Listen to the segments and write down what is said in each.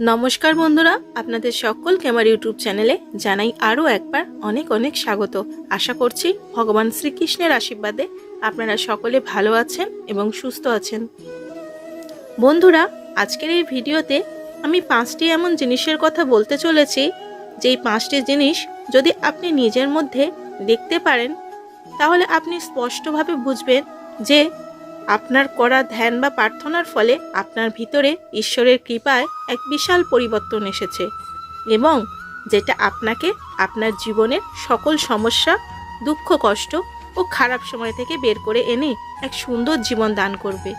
নমস্কার বন্ধুরা, আপনাদের সকলকে আমার ইউটিউব চ্যানেলে জানাই আরও একবার অনেক অনেক স্বাগত। আশা করছি ভগবান শ্রীকৃষ্ণের আশীর্বাদে আপনারা সকলে ভালো আছেন এবং সুস্থ আছেন। বন্ধুরা, আজকের এই ভিডিওতে আমি পাঁচটি এমন জিনিসের কথা বলতে চলেছি, যেই পাঁচটি জিনিস যদি আপনি নিজের মধ্যে দেখতে পারেন, তাহলে আপনি স্পষ্টভাবে বুঝবেন যে আপনার করা ধ্যান বা প্রার্থনার ফলে আপনার ভিতরে ঈশ্বরের কৃপায় এক বিশাল পরিবর্তন এসেছে এবং যেটা আপনাকে আপনার জীবনের সকল সমস্যা, দুঃখ, কষ্ট ও খারাপ সময় থেকে বের করে এনে এক সুন্দর জীবন দান করবে।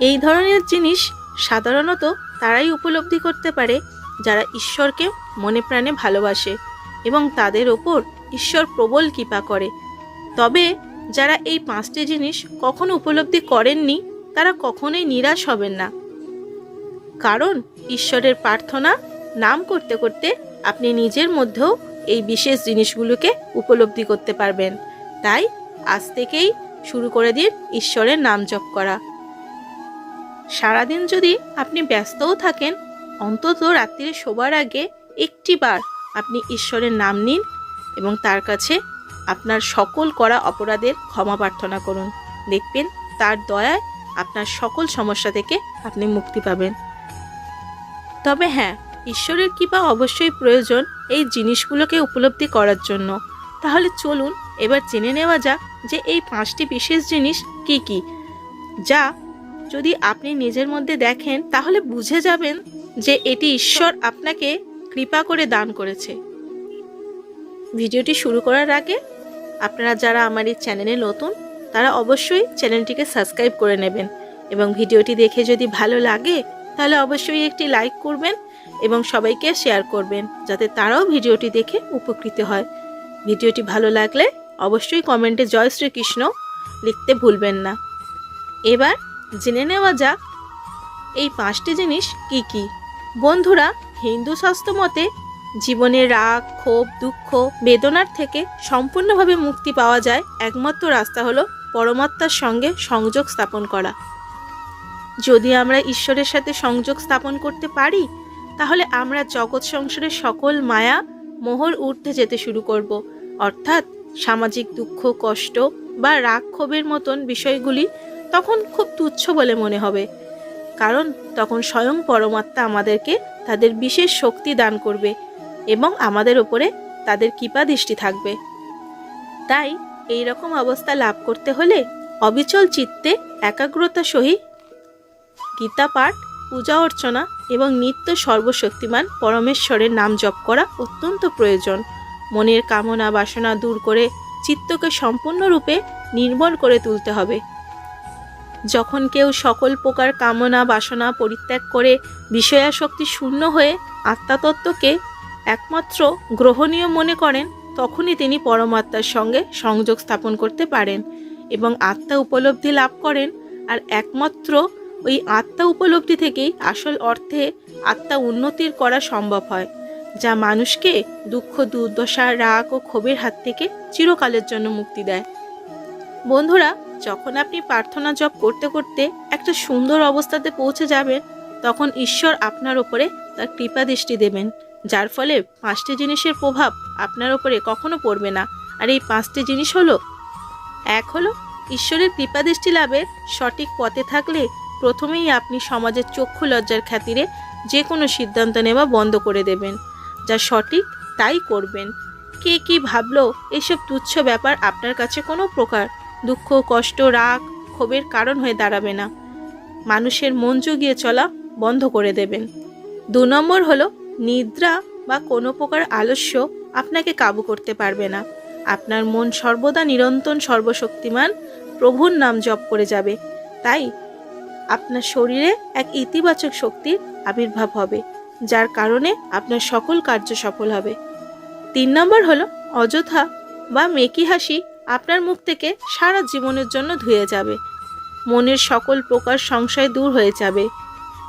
এই ধরনের জিনিস সাধারণত তারাই উপলব্ধি করতে পারে যারা ঈশ্বরকে মনে প্রাণে ভালোবাসে এবং তাদের ওপর ঈশ্বর প্রবল কৃপা করে। তবে যারা এই পাঁচটি জিনিস কখনো উপলব্ধি করেননি, তারা কখনোই নিরাশ হবেন না। কারণ ঈশ্বরের প্রার্থনা নাম করতে করতে আপনি নিজের মধ্যেও এই বিশেষ জিনিসগুলোকে উপলব্ধি করতে পারবেন। তাই আজ থেকেই শুরু করে দিন ঈশ্বরের নাম জপ করা। সারাদিন যদি আপনি ব্যস্তও থাকেন, অন্তত রাত্রিরে শোবার আগে একটি বার আপনি ঈশ্বরের নাম নিন এবং তার কাছে আপনার সকল করা অপরাধের ক্ষমা প্রার্থনা করুন। দেখবেন তার দয়ায় আপনার সকল সমস্যা থেকে আপনি মুক্তি পাবেন। তবে হ্যাঁ ঈশ্বরের কৃপা অবশ্যই প্রয়োজন এই জিনিসগুলোকে উপলব্ধি করার জন্য। তাহলে চলুন এবার জেনে নেওয়া যাক যে এই পাঁচটি বিশেষ জিনিস কি কি, যা যদি আপনি নিজের মধ্যে দেখেন তাহলে বুঝে যাবেন যে এটি ঈশ্বর আপনাকে কৃপা করে দান করেছে। ভিডিওটি শুরু করার আগে আপনারা যারা আমার এই চ্যানেলে নতুন, তারা অবশ্যই চ্যানেলটিকে সাবস্ক্রাইব করে নেবেন এবং ভিডিওটি দেখে যদি ভালো লাগে, তাহলে অবশ্যই একটি লাইক করবেন এবং সবাইকে শেয়ার করবেন, যাতে তারাও ভিডিওটি দেখে উপকৃত হয়। ভিডিওটি ভালো লাগলে অবশ্যই কমেন্টে জয় শ্রীকৃষ্ণ লিখতে ভুলবেন না। এবার জেনে নেওয়া যাক, এই পাঁচটি জিনিস কি কি? বন্ধুরা, হিন্দু শাস্ত্র মতে জীবনে রাগ, ক্ষোভ, দুঃখ, বেদনার থেকে সম্পূর্ণভাবে মুক্তি পাওয়া যায়। একমাত্র রাস্তা হলো পরমাত্মার সঙ্গে সংযোগ স্থাপন করা। যদি আমরা ঈশ্বরের সাথে সংযোগ স্থাপন করতে পারি, তাহলে আমরা জগৎ সংসারের সকল মায়া, মোহর ঊর্ধ্বে যেতে শুরু করব। অর্থাৎ সামাজিক দুঃখ, কষ্ট বা রাগ, ক্ষোভের মতন বিষয়গুলি তখন খুব তুচ্ছ বলে মনে হবে। কারণ তখন স্বয়ং পরমাত্মা আমাদেরকে তাদের বিশেষ শক্তি দান করবে। এবং আমাদের ওপরে তাদের কৃপা দৃষ্টি থাকবে। তাই এই রকম অবস্থা লাভ করতে হলে অবিচল চিত্তে, একাগ্রতা সহিত গীতা পাঠ, পূজা অর্চনা এবং নিত্য সর্বশক্তিমান পরমেশ্বরের নাম জপ করা অত্যন্ত প্রয়োজন। মনের কামনা বাসনা দূর করে চিত্তকে সম্পূর্ণরূপে নির্মল করে তুলতে হবে। যখন কেউ সকল প্রকার কামনা বাসনা পরিত্যাগ করে বিষয়াশক্তি শূন্য হয়ে আত্মাতত্ত্বকে একমাত্র গ্রহণীয় মনে করেন, তখনই তিনি পরমাত্মার সঙ্গে সংযোগ স্থাপন করতে পারেন এবং আত্মা উপলব্ধি লাভ করেন। আর একমাত্র ওই আত্মা উপলব্ধি থেকেই আসল অর্থে আত্মা উন্নতির করা সম্ভব হয়, যা মানুষকে দুঃখ, দুর্দশা, রাগ ও ক্ষোভের হাত থেকে চিরকালের জন্য মুক্তি দেয়। বন্ধুরা, যখন আপনি প্রার্থনা জপ করতে করতে একটা সুন্দর অবস্থাতে পৌঁছে যাবেন, তখন ঈশ্বর আপনার ওপরে তার কৃপা দৃষ্টি দেবেন। যার ফলে পাঁচটি জিনিসের প্রভাব আপনার ওপরে কখনো পড়বে না। আর এই পাঁচটি জিনিস হলো, এক হলো, ঈশ্বরের কৃপা দৃষ্টি লাভের সঠিক পথে থাকলে প্রথমেই আপনি সমাজের চক্ষু লজ্জার খাতিরে যে কোনো সিদ্ধান্ত নেওয়া বন্ধ করে দেবেন, যা সঠিক তাই করবেন। কে কি ভাবলো এসব তুচ্ছ ব্যাপার আপনার কাছে কোনো প্রকার দুঃখ, কষ্ট, রাগ, ক্ষোভের কারণ হয়ে দাঁড়াবে না। মানুষের মন জুগিয়ে চলা বন্ধ করে দেবেন। দু নম্বর হলো নিদ্রা বা কোনো প্রকার আলস্য আপনাকে কাবু করতে পারবে না। আপনার মন সর্বদা নিরন্তন সর্বশক্তিমান প্রভুর নাম জপ করে যাবে। তাই আপনার শরীরে এক ইতিবাচক শক্তির আবির্ভাব হবে, যার কারণে আপনার সকল কার্য সফল হবে। তিন নম্বর হলো, অযথা বা মেকি হাসি আপনার মুখ থেকে সারা জীবনের জন্য ধুয়ে যাবে। মনের সকল প্রকার সংশয় দূর হয়ে যাবে।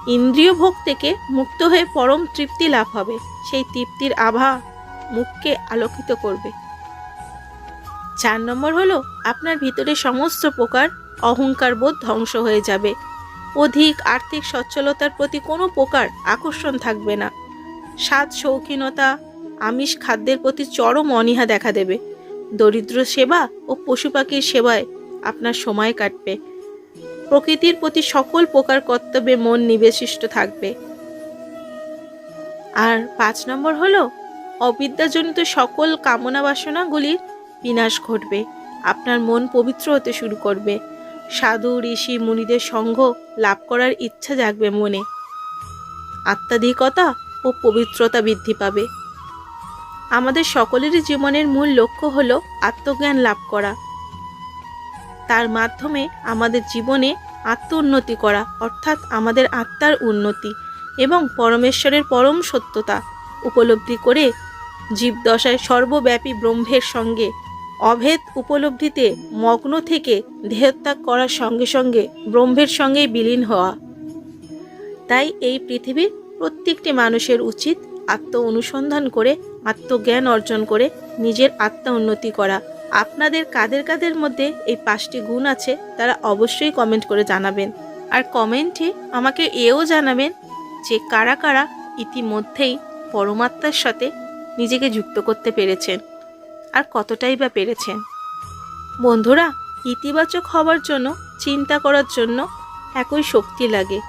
ইন্দ্রিয় ভোগ থেকে মুক্ত হয়ে পরম তৃপ্তি লাভ হবে। সেই তৃপ্তির আভা মুখকে আলোকিত করবে। চার নম্বর হলো, আপনার ভিতরে সমস্ত প্রকার অহংকার বোধ ধ্বংস হয়ে যাবে। অধিক আর্থিক সচ্ছলতার প্রতি কোনো প্রকার আকর্ষণ থাকবে না। স্বাদ শৌখিনতা, আমিষ খাদ্যের প্রতি চরম অনীহা দেখা দেবে। দরিদ্র সেবা ও পশু পাখির সেবায় আপনার সময় কাটবে। প্রকৃতির প্রতি সকল প্রকার কর্তব্যে মন নিবেশিষ্ট থাকবে। আর পাঁচ নম্বর হলো, অবিদ্যাজনিত সকল কামনা বাসনাগুলির বিনাশ ঘটবে। আপনার মন পবিত্র হতে শুরু করবে। সাধু, ঋষি, মুনিদের সঙ্গ লাভ করার ইচ্ছা জাগবে মনে। আত্মাধিকতা ও পবিত্রতা বৃদ্ধি পাবে। আমাদের সকলেরই জীবনের মূল লক্ষ্য হলো আত্মজ্ঞান লাভ করা। তার মাধ্যমে আমাদের জীবনে আত্ম উন্নতি করা, অর্থাৎ আমাদের আত্মার উন্নতি এবং পরমেশ্বরের পরম সত্যতা উপলব্ধি করে জীবদশায় সর্বব্যাপী ব্রহ্মের সঙ্গে অভেদ উপলব্ধিতে মগ্ন থেকে দেহত্যাগ করার সঙ্গে সঙ্গে ব্রহ্মের সঙ্গেই বিলীন হওয়া। তাই এই পৃথিবীর প্রত্যেকটি মানুষের উচিত আত্ম অনুসন্ধান করে, আত্মজ্ঞান অর্জন করে নিজের আত্মা উন্নতি করা। আপনাদের কাদের কাদের মধ্যে এই পাঁচটি গুণ আছে, তারা অবশ্যই কমেন্ট করে জানাবেন। আর কমেন্টে আমাকে এও জানাবেন যে কারা কারা ইতিমধ্যেই পরমাত্মার সাথে নিজেকে যুক্ত করতে পেরেছেন আর কতটাই বা পেরেছেন। বন্ধুরা, ইতিবাচক হওয়ার জন্য, চিন্তা করার জন্য একই শক্তি লাগে।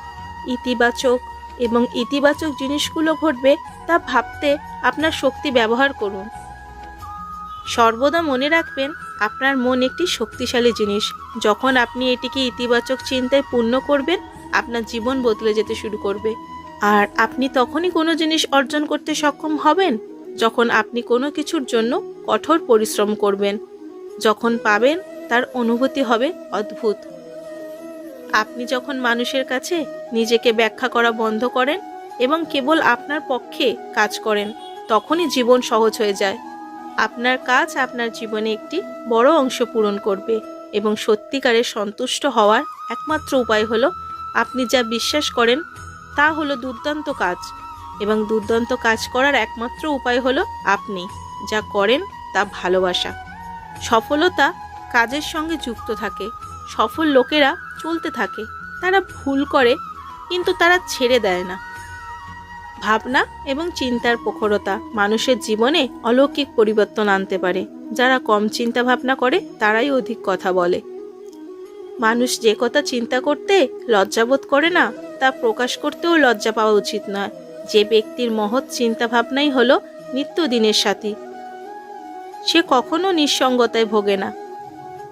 ইতিবাচক এবং ইতিবাচক জিনিসগুলো ঘটবে তা ভাবতে আপনার শক্তি ব্যবহার করুন। সর্বদা মনে রাখবেন, আপনার মন একটি শক্তিশালী জিনিস। যখন আপনি এটিকে ইতিবাচক চিন্তায় পূর্ণ করবেন, আপনার জীবন বদলে যেতে শুরু করবে। আর আপনি তখনই কোনো জিনিস অর্জন করতে সক্ষম হবেন, যখন আপনি কোনো কিছুর জন্য কঠোর পরিশ্রম করবেন। যখন পাবেন, তার অনুভূতি হবে অদ্ভুত। আপনি যখন মানুষের কাছে নিজেকে ব্যাখ্যা করা বন্ধ করেন এবং কেবল আপনার পক্ষে কাজ করেন, তখনই জীবন সহজ হয়ে যায়। আপনার কাজ আপনার জীবনে একটি বড় অংশ পূরণ করবে এবং সত্যিকারের সন্তুষ্ট হওয়ার একমাত্র উপায় হলো আপনি যা বিশ্বাস করেন তা হলো দুর্দান্ত কাজ এবং দুর্দান্ত কাজ করার একমাত্র উপায় হলো আপনি যা করেন তা ভালোবাসা। সফলতা কাজের সঙ্গে যুক্ত থাকে, সফল লোকেরা চলতে থাকে, তারা ভুল করে কিন্তু তারা ছেড়ে দেয় না। ভাবনা এবং চিন্তার প্রখরতা মানুষের জীবনে অলৌকিক পরিবর্তন আনতে পারে। যারা কম চিন্তা ভাবনা করে, তারাই অধিক কথা বলে। মানুষ যে কথা চিন্তা করতে লজ্জাবোধ করে না, তা প্রকাশ করতেও লজ্জা পাওয়া উচিত নয়। যে ব্যক্তির মহৎ চিন্তা ভাবনাই হলো নিত্যদিনের সাথী। সে কখনো নিঃসঙ্গতায় ভোগে না।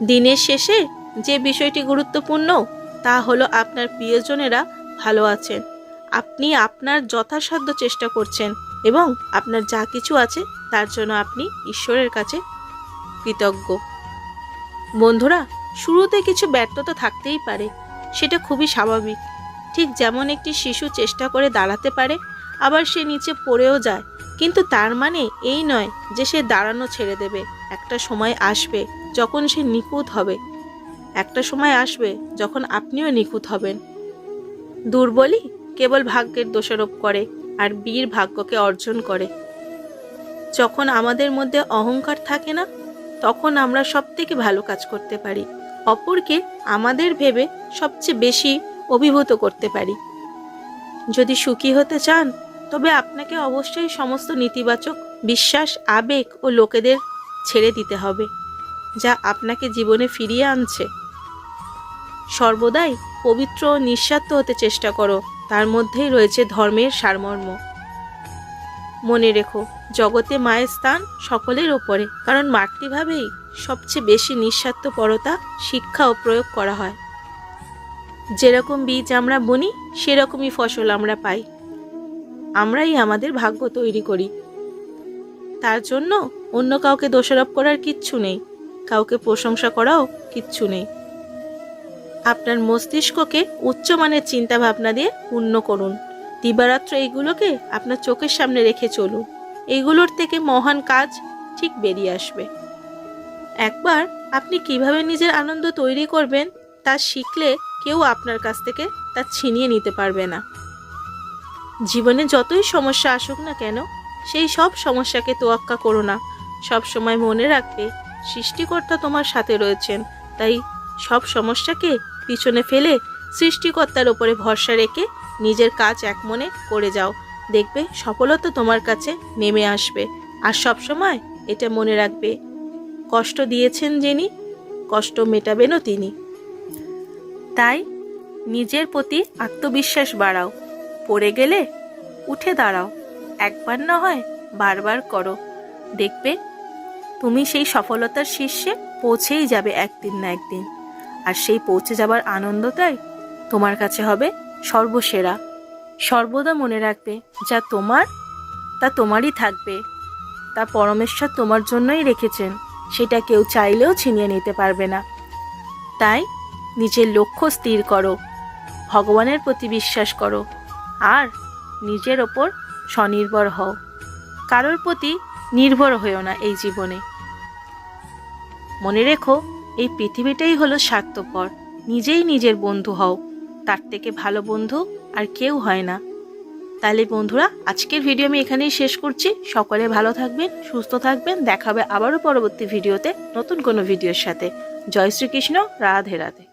দিনের শেষে যে বিষয়টি গুরুত্বপূর্ণ, তা হলো আপনার প্রিয়জনেরা ভালো আছেন। আপনি আপনার যথাসাধ্য চেষ্টা করছেন এবং আপনার যা কিছু আছে তার জন্য আপনি ঈশ্বরের কাছে কৃতজ্ঞ। বন্ধুরা, শুরুতে কিছু ব্যর্থতা থাকতেই পারে, সেটা খুবই স্বাভাবিক। ঠিক যেমন একটি শিশু চেষ্টা করে দাঁড়াতে পারে, আবার সে নিচে পড়েও যায়। কিন্তু তার মানে এই নয় যে সে দাঁড়ানো ছেড়ে দেবে। একটা সময় আসবে যখন সে নিখুঁত হবে। একটা সময় আসবে যখন আপনিও নিখুঁত হবেন। দুর্বলই কেবল ভাগ্যের দোষারোপ করে আর বীর ভাগ্যকে অর্জন করে। যখন আমাদের মধ্যে অহংকার থাকে না, তখন আমরা সব থেকে ভালো কাজ করতে পারি। অপরকে আমাদের ভেবে সবচেয়ে বেশি অভিভূত করতে পারি। যদি সুখী হতে চান, তবে আপনাকে অবশ্যই সমস্ত নেতিবাচক বিশ্বাস, আবেগ ও লোকেদের ছেড়ে দিতে হবে, যা আপনাকে জীবনে ফিরিয়ে আনছে। সর্বদাই পবিত্র ও নিঃস্বার্থ হতে চেষ্টা করো। তার মধ্যেই রয়েছে ধর্মের সারমর্ম। মনে রেখো, জগতে মায়ের স্থান সকলের ওপরে, কারণ মাতৃভাবেই সবচেয়ে বেশি নিঃস্বার্থপরতা শিক্ষা ও প্রয়োগ করা হয়। যেরকম বীজ আমরা বুনি, সেরকমই ফসল আমরা পাই। আমরাই আমাদের ভাগ্য তৈরি করি। তার জন্য অন্য কাউকে দোষারোপ করার কিচ্ছু নেই, কাউকে প্রশংসা করাও কিচ্ছু নেই। আপনার মস্তিষ্ককে উচ্চমানের চিন্তা ভাবনা দিয়ে পূর্ণ করুন। দিবারাত্র এইগুলোকে আপনার চোখের সামনে রেখে চলুন। এইগুলোর থেকে মহান কাজ ঠিক বেরিয়ে আসবে। একবার আপনি কীভাবে নিজের আনন্দ তৈরি করবেন তা শিখলে কেউ আপনার কাছ থেকে তা ছিনিয়ে নিতে পারবে না। জীবনে যতই সমস্যা আসুক না কেন, সেই সব সমস্যাকে তোয়াক্কা করো না। সব সময় মনে রাখবে, সৃষ্টিকর্তা তোমার সাথে রয়েছেন, তাই সব সমস্যাকে পিছনে ফেলে সৃষ্টিকর্তার ওপরে ভরসা রেখে নিজের কাজ এক মনে করে যাও। দেখবে সফলতা তোমার কাছে নেমে আসবে। আর সবসময় এটা মনে রাখবে। কষ্ট দিয়েছেন যিনি, কষ্ট মেটাবেনও তিনি। তাই নিজের প্রতি আত্মবিশ্বাস বাড়াও। পড়ে গেলে উঠে দাঁড়াও। একবার না হয় বারবার করো। দেখবে তুমি সেই সফলতার শীর্ষে পৌঁছেই যাবে একদিন না একদিন। আর সেই পৌঁছে যাবার আনন্দটাই তোমার কাছে হবে সর্বসেরা। সর্বদা মনে রাখবে, যা তোমার, তা তোমারই থাকবে। তা পরমেশ্বর তোমার জন্যই রেখেছেন, সেটা কেউ চাইলেও ছিনিয়ে নিতে পারবে না। তাই নিজের লক্ষ্য স্থির করো, ভগবানের প্রতি বিশ্বাস করো, আর নিজের ওপর স্বনির্ভর হও। কারোর প্রতি নির্ভর হয়েও না এই জীবনে। মনে রেখো এই পৃথিবীটাই হলো স্বার্থপর। নিজেই নিজের বন্ধু হও। তার থেকে ভালো বন্ধু আর কেউ হয় না। তাহলে বন্ধুরা, আজকের ভিডিও আমি এখানেই শেষ করছি। সকলে ভালো থাকবেন, সুস্থ থাকবেন। দেখাবে আবারও পরবর্তী ভিডিওতে নতুন কোনো ভিডিওর সাথে। জয় শ্রীকৃষ্ণ, রাধে রাধে।